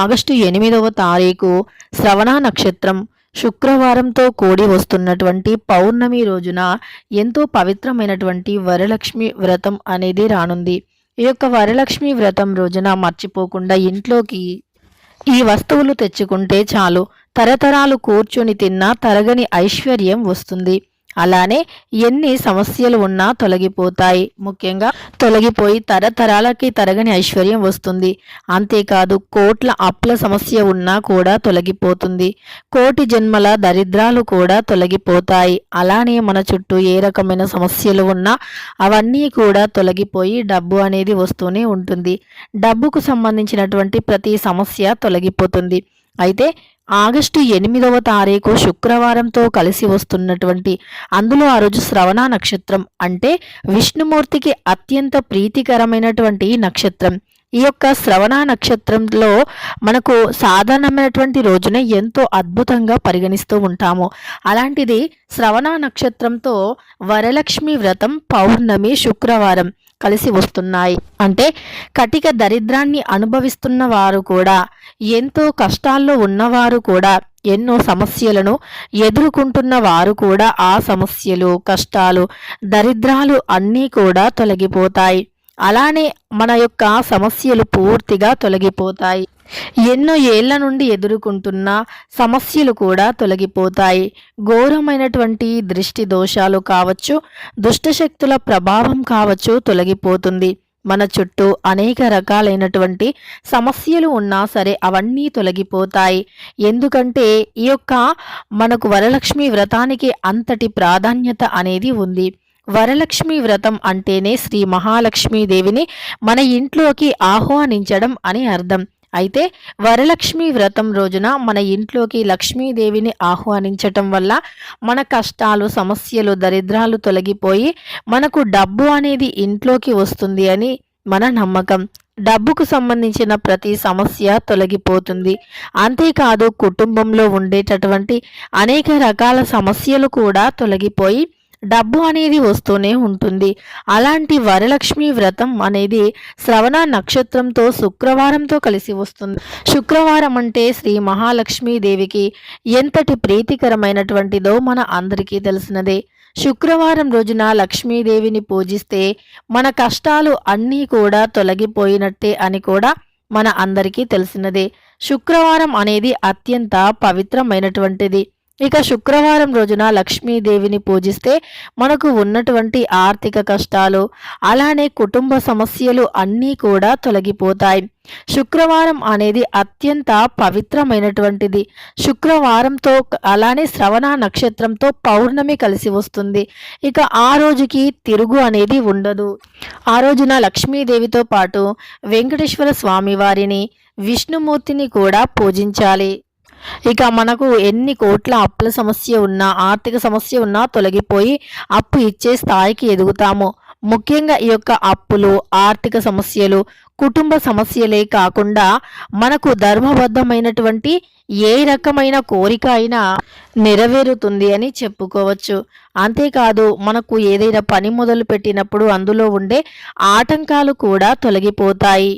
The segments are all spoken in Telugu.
ఆగస్టు ఎనిమిదవ తారీఖు శ్రవణ నక్షత్రం శుక్రవారంతో కూడి వస్తున్నటువంటి పౌర్ణమి రోజున ఎంతో పవిత్రమైనటువంటి వరలక్ష్మి వ్రతం అనేది రానుంది. ఈ యొక్క వరలక్ష్మి వ్రతం రోజున మర్చిపోకుండా ఇంట్లోకి ఈ వస్తువులు తెచ్చుకుంటే చాలు. తరతరాలు కూర్చొని తిన్నా తరగని ఐశ్వర్యం వస్తుంది. అలానే ఎన్ని సమస్యలు ఉన్నా తొలగిపోతాయి. ముఖ్యంగా తొలగిపోయి తరతరాలకి తరగని ఐశ్వర్యం వస్తుంది. అంతేకాదు కోట్ల అప్ల సమస్య ఉన్నా కూడా తొలగిపోతుంది. కోటి జన్మల దరిద్రాలు కూడా తొలగిపోతాయి. అలానే మన చుట్టూ ఏ రకమైన సమస్యలు ఉన్నా అవన్నీ కూడా తొలగిపోయి డబ్బు అనేది వస్తూనే ఉంటుంది. డబ్బుకు సంబంధించినటువంటి ప్రతి సమస్య తొలగిపోతుంది. అయితే ఆగస్టు ఎనిమిదవ తారీఖు శుక్రవారంతో కలిసి వస్తున్నటువంటి అందులో ఆ రోజు శ్రవణ నక్షత్రం అంటే విష్ణుమూర్తికి అత్యంత ప్రీతికరమైనటువంటి నక్షత్రం. ఈ యొక్క శ్రవణ నక్షత్రంలో మనకు సాధారణమైనటువంటి రోజున ఎంతో అద్భుతంగా పరిగణిస్తూ ఉంటాము. అలాంటిది శ్రవణ నక్షత్రంతో వరలక్ష్మి వ్రతం పౌర్ణమి శుక్రవారం. కలిసి వస్తున్నాయి. అంటే కటిక దరిద్రాన్ని అనుభవిస్తున్న వారు కూడా ఎంతో కష్టాల్లో ఉన్నవారు కూడా ఎన్నో సమస్యలను ఎదుర్కొంటున్న వారు కూడా ఆ సమస్యలు కష్టాలు దరిద్రాలు అన్నీ కూడా తొలగిపోతాయి. అలానే మన యొక్క సమస్యలు పూర్తిగా తొలగిపోతాయి. ఎన్నో ఏళ్ళ నుండి ఎదుర్కొంటున్న సమస్యలు కూడా తొలగిపోతాయి. ఘోరమైనటువంటి దృష్టి దోషాలు కావచ్చు దుష్టశక్తుల ప్రభావం కావచ్చు తొలగిపోతుంది. మన చుట్టూ అనేక రకాలైనటువంటి సమస్యలు ఉన్నా సరే అవన్నీ తొలగిపోతాయి. ఎందుకంటే ఈ యొక్క మనకు వరలక్ష్మి వ్రతానికి అంతటి ప్రాధాన్యత అనేది ఉంది. వరలక్ష్మి వ్రతం అంటేనే శ్రీ మహాలక్ష్మీదేవిని మన ఇంట్లోకి ఆహ్వానించడం అని అర్థం. అయితే వరలక్ష్మి వ్రతం రోజున మన ఇంట్లోకి లక్ష్మీదేవిని ఆహ్వానించటం వల్ల మన కష్టాలు సమస్యలు దరిద్రాలు తొలగిపోయి మనకు డబ్బు అనేది ఇంట్లోకి వస్తుంది అని మన నమ్మకం. డబ్బుకు సంబంధించిన ప్రతి సమస్య తొలగిపోతుంది. అంతేకాదు కుటుంబంలో ఉండేటటువంటి అనేక రకాల సమస్యలు కూడా తొలగిపోయి డబ్బు అనేది వస్తూనే ఉంటుంది. అలాంటి వరలక్ష్మి వ్రతం అనేది శ్రవణ నక్షత్రంతో శుక్రవారంతో కలిసి వస్తుంది. శుక్రవారం అంటే శ్రీ మహాలక్ష్మీదేవికి ఎంతటి ప్రీతికరమైనటువంటిదో మన అందరికీ తెలిసినదే. శుక్రవారం రోజున లక్ష్మీదేవిని పూజిస్తే మన కష్టాలు అన్నీ కూడా తొలగిపోయినట్టే అని కూడా మన అందరికీ తెలిసినదే. శుక్రవారం అనేది అత్యంత పవిత్రమైనటువంటిది. ఇక శుక్రవారం రోజున లక్ష్మీదేవిని పూజిస్తే మనకు ఉన్నటువంటి ఆర్థిక కష్టాలు అలానే కుటుంబ సమస్యలు అన్నీ కూడా తొలగిపోతాయి. శుక్రవారం అనేది అత్యంత పవిత్రమైనటువంటిది. శుక్రవారంతో అలానే శ్రవణ నక్షత్రంతో పౌర్ణమి కలిసి వస్తుంది. ఇక ఆ రోజుకి తిరుగు అనేది ఉండదు. ఆ రోజున లక్ష్మీదేవితో పాటు వెంకటేశ్వర స్వామి వారిని విష్ణుమూర్తిని కూడా పూజించాలి. ఇక మనకు ఎన్ని కోట్ల అప్పుల సమస్య ఉన్నా ఆర్థిక సమస్య ఉన్నా తొలగిపోయి అప్పు ఇచ్చే స్థాయికి ఎదుగుతాము. ముఖ్యంగా ఈ యొక్క అప్పులు ఆర్థిక సమస్యలు కుటుంబ సమస్యలే కాకుండా మనకు ధర్మబద్ధమైనటువంటి ఏ రకమైన కోరిక అయినా నెరవేరుతుంది అని చెప్పుకోవచ్చు. అంతేకాదు మనకు ఏదైనా పని మొదలు పెట్టినప్పుడు అందులో ఉండే ఆటంకాలు కూడా తొలగిపోతాయి.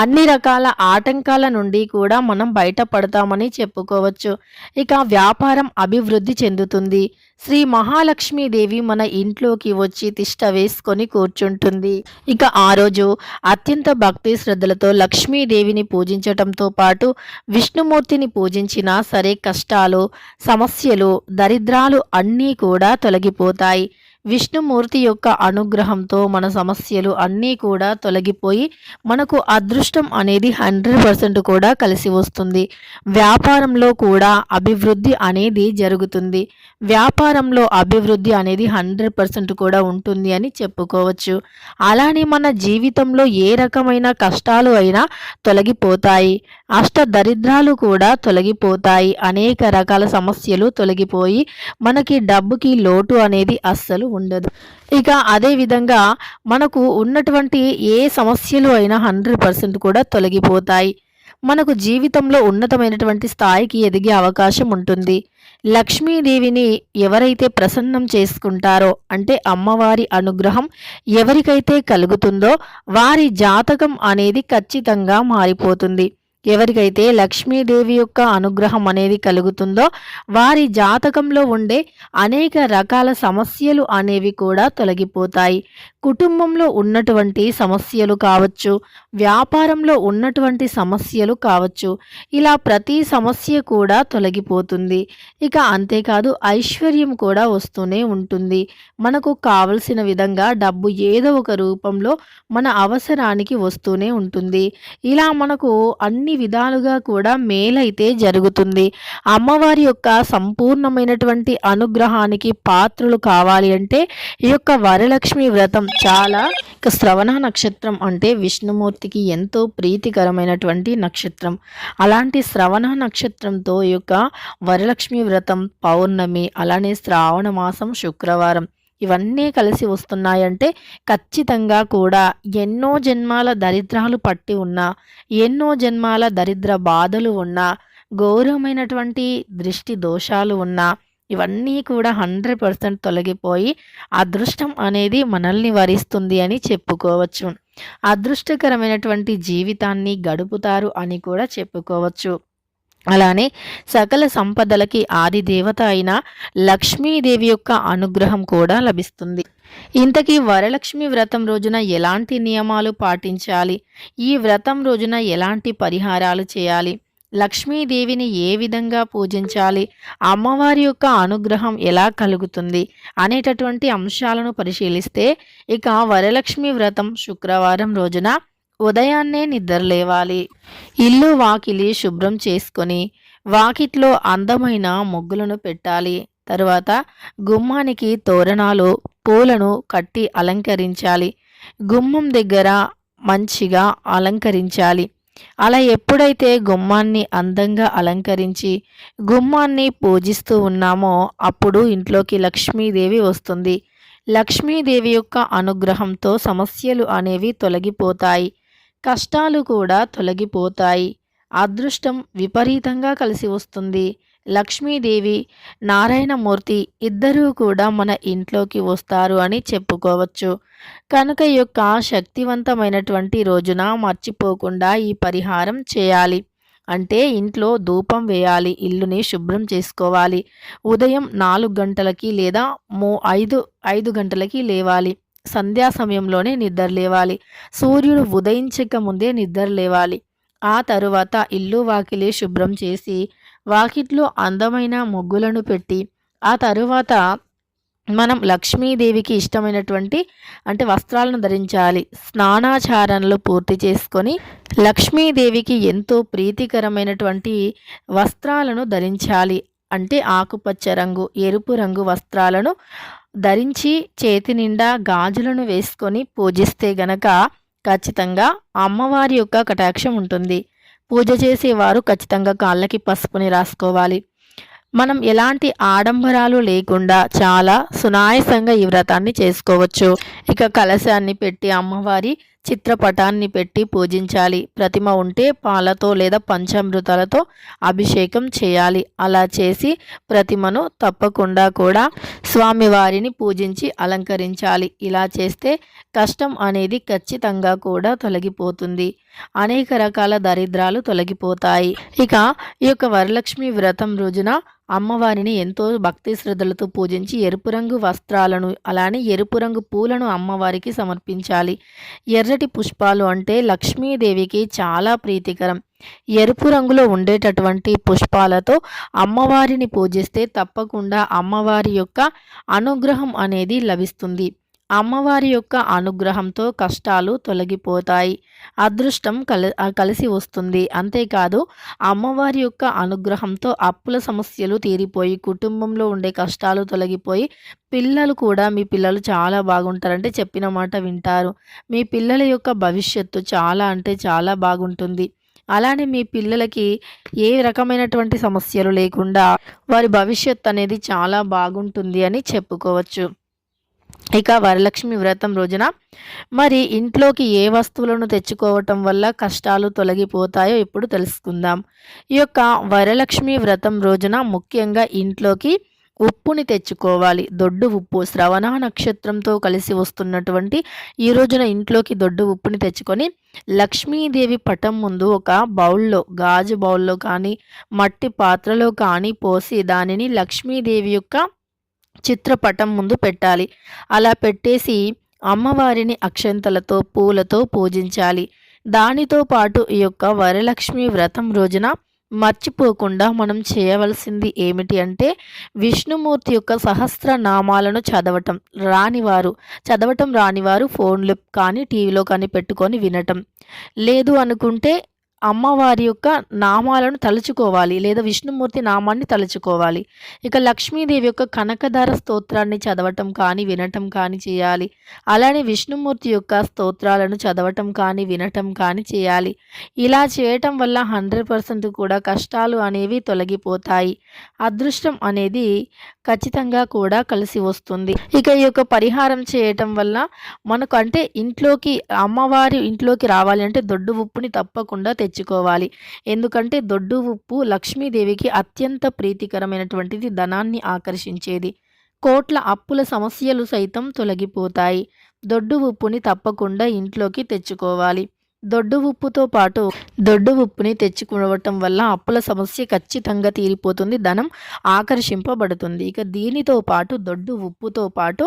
అన్ని రకాల ఆటంకాల నుండి కూడా మనం బయటపడతామని చెప్పుకోవచ్చు. ఇక వ్యాపారం అభివృద్ధి చెందుతుంది. శ్రీ మహాలక్ష్మీదేవి మన ఇంట్లోకి వచ్చి తిష్ట వేసుకొని కూర్చుంటుంది. ఇక ఆ రోజు అత్యంత భక్తి శ్రద్ధలతో లక్ష్మీదేవిని పూజించటంతో పాటు విష్ణుమూర్తిని పూజించినా సరే కష్టాలు సమస్యలు దరిద్రాలు అన్నీ కూడా తొలగిపోతాయి. విష్ణుమూర్తి యొక్క అనుగ్రహంతో మన సమస్యలు అన్నీ కూడా తొలగిపోయి మనకు అదృష్టం అనేది హండ్రెడ్ పర్సెంట్ కూడా కలిసి వస్తుంది. వ్యాపారంలో కూడా అభివృద్ధి అనేది జరుగుతుంది. వ్యాపారంలో అభివృద్ధి అనేది హండ్రెడ్ పర్సెంట్ కూడా ఉంటుంది అని చెప్పుకోవచ్చు. అలానే మన జీవితంలో ఏ రకమైన కష్టాలు అయినా తొలగిపోతాయి. అష్ట దరిద్రాలు కూడా తొలగిపోతాయి. అనేక రకాల సమస్యలు తొలగిపోయి మనకి డబ్బుకి లోటు అనేది అస్సలు ఉండదు. ఇక అదే విధంగా మనకు ఉన్నటువంటి ఏ సమస్యలు అయినా హండ్రెడ్ పర్సెంట్ కూడా తొలగిపోతాయి. మనకు జీవితంలో ఉన్నతమైనటువంటి స్థాయికి ఎదిగే అవకాశం ఉంటుంది. లక్ష్మీదేవిని ఎవరైతే ప్రసన్నం చేసుకుంటారో అంటే అమ్మవారి అనుగ్రహం ఎవరికైతే కలుగుతుందో వారి జాతకం అనేది ఖచ్చితంగా మారిపోతుంది. ఎవరికైతే లక్ష్మీదేవి యొక్క అనుగ్రహం అనేది కలుగుతుందో వారి జాతకంలో ఉండే అనేక రకాల సమస్యలు అనేవి కూడా తొలగిపోతాయి. కుటుంబంలో ఉన్నటువంటి సమస్యలు కావచ్చు వ్యాపారంలో ఉన్నటువంటి సమస్యలు కావచ్చు ఇలా ప్రతి సమస్య కూడా తొలగిపోతుంది. ఇక అంతేకాదు ఐశ్వర్యం కూడా వస్తూనే ఉంటుంది. మనకు కావలసిన విధంగా డబ్బు ఏదో ఒక రూపంలో మన అవసరానికి వస్తూనే ఉంటుంది. ఇలా మనకు అన్ని విధాలుగా కూడా మేలైతే జరుగుతుంది. అమ్మవారి యొక్క సంపూర్ణమైనటువంటి అనుగ్రహానికి పాత్రలు కావాలి అంటే ఈ యొక్క వరలక్ష్మి వ్రతం చాలా ఇక శ్రవణ నక్షత్రం అంటే విష్ణుమూర్తికి ఎంతో ప్రీతికరమైనటువంటి నక్షత్రం. అలాంటి శ్రవణ నక్షత్రంతో ఈ యొక్క వరలక్ష్మి వ్రతం పౌర్ణమి అలానే శ్రావణ మాసం శుక్రవారం ఇవన్నీ కలిసి వస్తున్నాయంటే ఖచ్చితంగా కూడా ఎన్నో జన్మాల దరిద్రాలు పట్టి ఉన్నా ఎన్నో జన్మాల దరిద్ర బాధలు ఉన్నా ఘోరమైనటువంటి దృష్టి దోషాలు ఉన్నా ఇవన్నీ కూడా హండ్రెడ్ పర్సెంట్ తొలగిపోయి అదృష్టం అనేది మనల్ని వరిస్తుంది అని చెప్పుకోవచ్చు. అదృష్టకరమైనటువంటి జీవితాన్ని గడుపుతారు అని కూడా చెప్పుకోవచ్చు. అలానే సకల సంపదలకి ఆది దేవత అయిన లక్ష్మీదేవి యొక్క అనుగ్రహం కూడా లభిస్తుంది. ఇంతకీ వరలక్ష్మి వ్రతం రోజున ఎలాంటి నియమాలు పాటించాలి? ఈ వ్రతం రోజున ఎలాంటి పరిహారాలు చేయాలి? లక్ష్మీదేవిని ఏ విధంగా పూజించాలి? అమ్మవారి యొక్క అనుగ్రహం ఎలా కలుగుతుంది? అనేటటువంటి అంశాలను పరిశీలిస్తే ఇక వరలక్ష్మి వ్రతం శుక్రవారం రోజున ఉదయాన్నే నిద్రలేవాలి. ఇల్లు వాకిలి శుభ్రం చేసుకొని వాకిట్లో అందమైన ముగ్గులను పెట్టాలి. తరువాత గుమ్మానికి తోరణాలు పూలను కట్టి అలంకరించాలి. గుమ్మం దగ్గర మంచిగా అలంకరించాలి. అలా ఎప్పుడైతే గుమ్మాన్ని అందంగా అలంకరించి గుమ్మాన్ని పూజిస్తూ ఉన్నామో అప్పుడు ఇంట్లోకి లక్ష్మీదేవి వస్తుంది. లక్ష్మీదేవి యొక్క అనుగ్రహంతో సమస్యలు అనేవి తొలగిపోతాయి. కష్టాలు కూడా తొలగిపోతాయి. అదృష్టం విపరీతంగా కలిసి వస్తుంది. లక్ష్మీదేవి నారాయణమూర్తి ఇద్దరూ కూడా మన ఇంట్లోకి వస్తారు అని చెప్పుకోవచ్చు. కనుక యొక్క శక్తివంతమైనటువంటి రోజున మర్చిపోకుండా ఈ పరిహారం చేయాలి. అంటే ఇంట్లో ధూపం వేయాలి ఇల్లుని శుభ్రం చేసుకోవాలి. ఉదయం నాలుగు గంటలకి లేదా మూ ఐదు ఐదు గంటలకి లేవాలి. సంధ్యా సమయంలోనే నిద్ర లేవాలి. సూర్యుడు ఉదయించక ముందే నిద్ర లేవాలి. ఆ తరువాత ఇల్లు వాకిలి శుభ్రం చేసి వాకిట్లో అందమైన ముగ్గులను పెట్టి ఆ తరువాత మనం లక్ష్మీదేవికి ఇష్టమైనటువంటి అంటే వస్త్రాలను ధరించాలి. స్నానాచారణలు పూర్తి చేసుకొని లక్ష్మీదేవికి ఎంతో ప్రీతికరమైనటువంటి వస్త్రాలను ధరించాలి. అంటే ఆకుపచ్చ రంగు ఎరుపు రంగు వస్త్రాలను ధరించి చేతి నిండా గాజులను వేసుకొని పూజిస్తే గనక ఖచ్చితంగా అమ్మవారి యొక్క కటాక్షం ఉంటుంది. పూజ చేసేవారు ఖచ్చితంగా కాళ్ళకి పసుపుని రాసుకోవాలి. మనం ఎలాంటి ఆడంబరాలు లేకుండా చాలా సునాయసంగా ఈ వ్రతాన్ని చేసుకోవచ్చు. ఇక కలశాన్ని పెట్టి అమ్మవారి చిత్రపటాన్ని పెట్టి పూజించాలి. ప్రతిమ ఉంటే పాలతో లేదా పంచామృతాలతో అభిషేకం చేయాలి. అలా చేసి ప్రతిమను తప్పకుండా కూడా స్వామివారిని పూజించి అలంకరించాలి. ఇలా చేస్తే కష్టం అనేది ఖచ్చితంగా కూడా తొలగిపోతుంది. అనేక రకాల దరిద్రాలు తొలగిపోతాయి. ఇక ఈ యొక్క వరలక్ష్మి వ్రతం రోజున అమ్మవారిని ఎంతో భక్తి శ్రద్ధలతో పూజించి ఎరుపు రంగు వస్త్రాలను అలానే ఎరుపు రంగు పూలను అమ్మవారికి సమర్పించాలి. ఎర్రటి పుష్పాలు అంటే లక్ష్మీదేవికి చాలా ప్రీతికరం. ఎరుపు రంగులో ఉండేటటువంటి పుష్పాలతో అమ్మవారిని పూజిస్తే తప్పకుండా అమ్మవారి యొక్క అనుగ్రహం అనేది లభిస్తుంది. అమ్మవారి యొక్క అనుగ్రహంతో కష్టాలు తొలగిపోతాయి. అదృష్టం కల కలిసి వస్తుంది. అంతేకాదు అమ్మవారి యొక్క అనుగ్రహంతో అప్పుల సమస్యలు తీరిపోయి కుటుంబంలో ఉండే కష్టాలు తొలగిపోయి పిల్లలు కూడా మీ పిల్లలు చాలా బాగుంటారంటే చెప్పిన మాట వింటారు. మీ పిల్లల యొక్క భవిష్యత్తు చాలా అంటే చాలా బాగుంటుంది. అలానే మీ పిల్లలకి ఏ రకమైనటువంటి సమస్యలు లేకుండా వారి భవిష్యత్తు అనేది చాలా బాగుంటుంది అని చెప్పుకోవచ్చు. ఇక వరలక్ష్మి వ్రతం రోజున మరి ఇంట్లోకి ఏ వస్తువులను తెచ్చుకోవటం వల్ల కష్టాలు తొలగిపోతాయో ఇప్పుడు తెలుసుకుందాం. ఈ యొక్క వరలక్ష్మి వ్రతం రోజున ముఖ్యంగా ఇంట్లోకి ఉప్పుని తెచ్చుకోవాలి. దొడ్డు ఉప్పు శ్రవణ నక్షత్రంతో కలిసి వస్తున్నటువంటి ఈ రోజున ఇంట్లోకి దొడ్డు ఉప్పుని తెచ్చుకొని లక్ష్మీదేవి పటం ముందు ఒక బౌల్లో గాజు బౌల్లో కానీ మట్టి పాత్రలో కానీ పోసి దానిని లక్ష్మీదేవి యొక్క చిత్రపటం ముందు పెట్టాలి. అలా పెట్టేసి అమ్మవారిని అక్షంతలతో పూలతో పూజించాలి. దానితో పాటు ఈ యొక్క వరలక్ష్మి వ్రతం రోజున మర్చిపోకుండా మనం చేయవలసింది ఏమిటి అంటే విష్ణుమూర్తి యొక్క సహస్ర నామాలను చదవటం. రానివారు చదవటం రానివారు ఫోన్లో కానీ టీవీలో కానీ పెట్టుకొని వినటం. లేదు అనుకుంటే అమ్మవారి యొక్క నామాలను తలుచుకోవాలి లేదా విష్ణుమూర్తి నామాన్ని తలుచుకోవాలి. ఇక లక్ష్మీదేవి యొక్క కనకధార స్తోత్రాన్ని చదవటం కానీ వినటం కానీ చేయాలి. అలానే విష్ణుమూర్తి యొక్క స్తోత్రాలను చదవటం కానీ వినటం కానీ చేయాలి. ఇలా చేయటం వల్ల హండ్రెడ్ పర్సెంట్ కూడా కష్టాలు అనేవి తొలగిపోతాయి. అదృష్టం అనేది ఖచ్చితంగా కూడా కలిసి వస్తుంది. ఇక ఈ యొక్క పరిహారం చేయటం వల్ల మనకు అంటే ఇంట్లోకి అమ్మవారి ఇంట్లోకి రావాలి అంటే దొడ్డు ఉప్పుని తప్పకుండా తెచ్చుకోవాలి. ఎందుకంటే దొడ్డు ఉప్పు లక్ష్మీదేవికి అత్యంత ప్రీతికరమైనటువంటిది ధనాన్ని ఆకర్షించేది. కోట్ల అప్పుల సమస్యలు సైతం తొలగిపోతాయి. దొడ్డు ఉప్పుని తప్పకుండా ఇంట్లోకి తెచ్చుకోవాలి. దొడ్డు ఉప్పుతో పాటు దొడ్డు ఉప్పుని తెచ్చుకోవటం వల్ల అప్పుల సమస్య ఖచ్చితంగా తీరిపోతుంది ధనం ఆకర్షింపబడుతుంది. ఇక దీనితో పాటు దొడ్డు ఉప్పుతో పాటు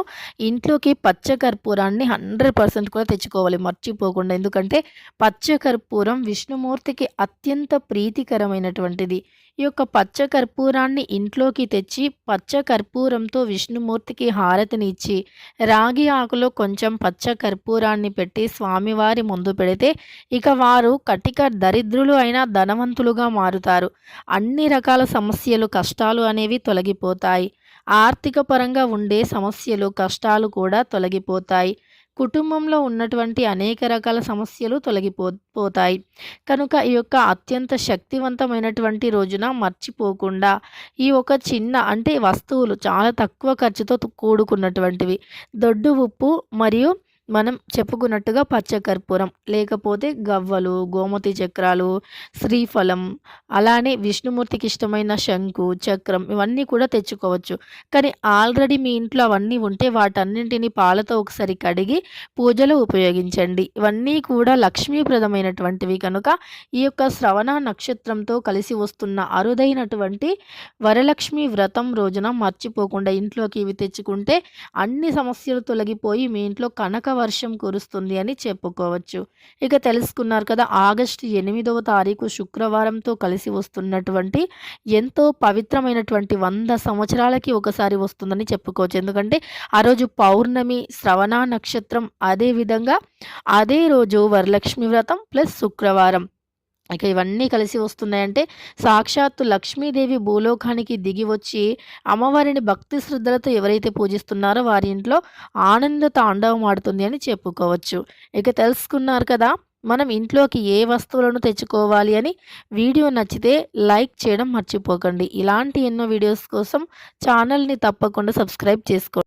ఇంట్లోకి పచ్చకర్పూరాన్ని హండ్రెడ్ పర్సెంట్ కూడా తెచ్చుకోవాలి మర్చిపోకుండా. ఎందుకంటే పచ్చకర్పూరం విష్ణుమూర్తికి అత్యంత ప్రీతికరమైనటువంటిది. ఈ యొక్క పచ్చ కర్పూరాన్ని ఇంట్లోకి తెచ్చి పచ్చ కర్పూరంతో విష్ణుమూర్తికి హారతిని ఇచ్చి రాగి ఆకులో కొంచెం పచ్చ కర్పూరాన్ని పెట్టి స్వామివారి ముందు పెడితే ఇక వారు కటిక దరిద్రులు అయినా ధనవంతులుగా మారుతారు. అన్ని రకాల సమస్యలు కష్టాలు అనేవి తొలగిపోతాయి. ఆర్థిక పరంగా ఉండే సమస్యలు కష్టాలు కూడా తొలగిపోతాయి. కుటుంబంలో ఉన్నటువంటి అనేక రకాల సమస్యలు తొలగిపో పోతాయి కనుక ఈ యొక్క అత్యంత శక్తివంతమైనటువంటి రోజున మర్చిపోకుండా ఈ ఒక చిన్న అంటే వస్తువులు చాలా తక్కువ ఖర్చుతో కూడుకున్నటువంటివి. దొడ్డు ఉప్పు మరియు మనం చెప్పుకున్నట్టుగా పచ్చకర్పూరం లేకపోతే గవ్వలు గోమతి చక్రాలు శ్రీఫలం అలానే విష్ణుమూర్తికి ఇష్టమైన శంకు చక్రం ఇవన్నీ కూడా తెచ్చుకోవచ్చు. కానీ ఆల్రెడీ మీ ఇంట్లో అవన్నీ ఉంటే వాటన్నింటిని పాలతో ఒకసారి కడిగి పూజలో ఉపయోగించండి. ఇవన్నీ కూడా లక్ష్మీప్రదమైనటువంటివి కనుక ఈ యొక్క శ్రవణ నక్షత్రంతో కలిసి వస్తున్న అరుదైనటువంటి వరలక్ష్మి వ్రతం రోజున మర్చిపోకుండా ఇంట్లోకి ఇవి తెచ్చుకుంటే అన్ని సమస్యలు తొలగిపోయి మీ ఇంట్లో కనక వర్షం కురుస్తుంది అని చెప్పుకోవచ్చు. ఇక తెలుసుకున్నారు కదా ఆగస్టు ఎనిమిదవ తారీఖు శుక్రవారంతో కలిసి వస్తున్నటువంటి ఎంతో పవిత్రమైనటువంటి వంద సంవత్సరాలకి ఒకసారి వస్తుందని చెప్పుకోవచ్చు. ఎందుకంటే ఆ రోజు పౌర్ణమి శ్రవణ నక్షత్రం అదే విధంగా అదే రోజు వరలక్ష్మి వ్రతం ప్లస్ శుక్రవారం. ఇక ఇవన్నీ కలిసి వస్తున్నాయంటే సాక్షాత్తు లక్ష్మీదేవి భూలోకానికి దిగి వచ్చి అమ్మవారిని భక్తి శ్రద్ధలతో ఎవరైతే పూజిస్తున్నారో వారి ఇంట్లో ఆనంద తాండవం ఆడుతుంది అని చెప్పుకోవచ్చు. ఇక తెలుసుకున్నారు కదా మనం ఇంట్లోకి ఏ వస్తువులను తెచ్చుకోవాలి అని వీడియో నచ్చితే లైక్ చేయడం మర్చిపోకండి. ఇలాంటి ఎన్నో వీడియోస్ కోసం ఛానల్ని తప్పకుండా సబ్స్క్రైబ్ చేసుకోండి.